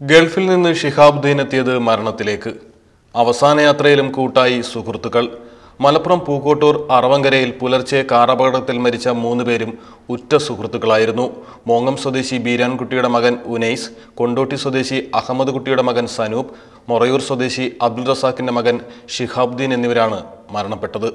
ഗൾഫിൽ നിന്ന് ഷിഹാബുദ്ദീൻ എത്തിയത് മരണത്തിലേക്ക്. അവസാന യാത്രയിലും കൂട്ടായി സുഹൃത്തുക്കൾ. മലപ്പുറം പൂക്കോട്ടൂർ അറവങ്കരയിൽ പുലർച്ചെ കാറപകടത്തിൽ മരിച്ച മൂന്ന് പേരും ഉറ്റ സുഹൃത്തുക്കളായിരുന്നു. മോങ്ങം സ്വദേശി ബീരാൻകുട്ടിയുടെ മകൻ ഉനൈസ് കൊണ്ടോട്ടി സ്വദേശി അഹമ്മദ് കുട്ടിയുടെ മകൻ സനൂപ് മൊറയൂർ സ്വദേശി അബ്ദുൾ റസാഖിന്റെ മകൻ ഷിഹാബുദ്ദീൻ എന്നിവരാണ് മരണപ്പെട്ടത്.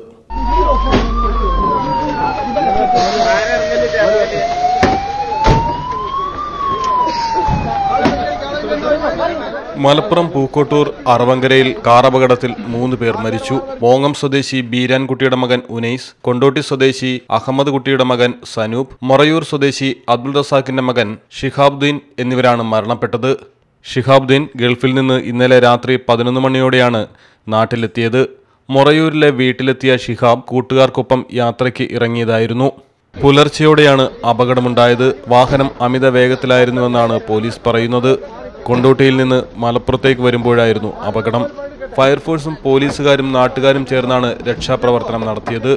മലപ്പുറം പൂക്കോട്ടൂർ അറവങ്കരയിൽ കാറപകടത്തിൽ മൂന്ന് പേർ മരിച്ചു. മോങ്ങം സ്വദേശി ബീരാൻകുട്ടിയുടെ മകൻ ഉനൈസ് കൊണ്ടോട്ടി സ്വദേശി അഹമ്മദ് കുട്ടിയുടെ മകൻ സനൂപ് മൊറയൂർ സ്വദേശി അബ്ദുൾ റസാഖിന്റെ മകൻ ഷിഹാബുദ്ദീൻ എന്നിവരാണ് മരണപ്പെട്ടത്. ഷിഹാബുദ്ദീൻ ഗൾഫിൽ നിന്ന് ഇന്നലെ രാത്രി പതിനൊന്ന് മണിയോടെയാണ് നാട്ടിലെത്തിയത്. മൊറയൂരിലെ വീട്ടിലെത്തിയ ഷിഹാബ് കൂട്ടുകാർക്കൊപ്പം യാത്രയ്ക്ക് ഇറങ്ങിയതായിരുന്നു. പുലർച്ചെയോടെയാണ് അപകടമുണ്ടായത്. വാഹനം അമിത വേഗത്തിലായിരുന്നുവെന്നാണ് പോലീസ് പറയുന്നത്. കൊണ്ടോട്ടിയിൽ നിന്ന് മലപ്പുറത്തേക്ക് വരുമ്പോഴായിരുന്നു അപകടം. ഫയർഫോഴ്സും പോലീസുകാരും നാട്ടുകാരും ചേർന്നാണ് രക്ഷാപ്രവർത്തനം നടത്തിയത്.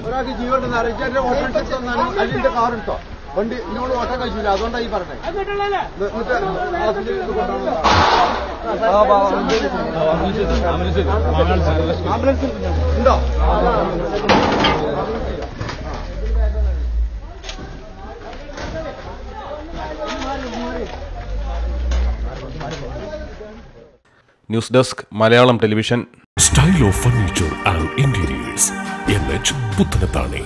അതുകൊണ്ടാണ് ഉണ്ടോ news desk Malayalam television. Style of furniture and interiors N H Puthanathani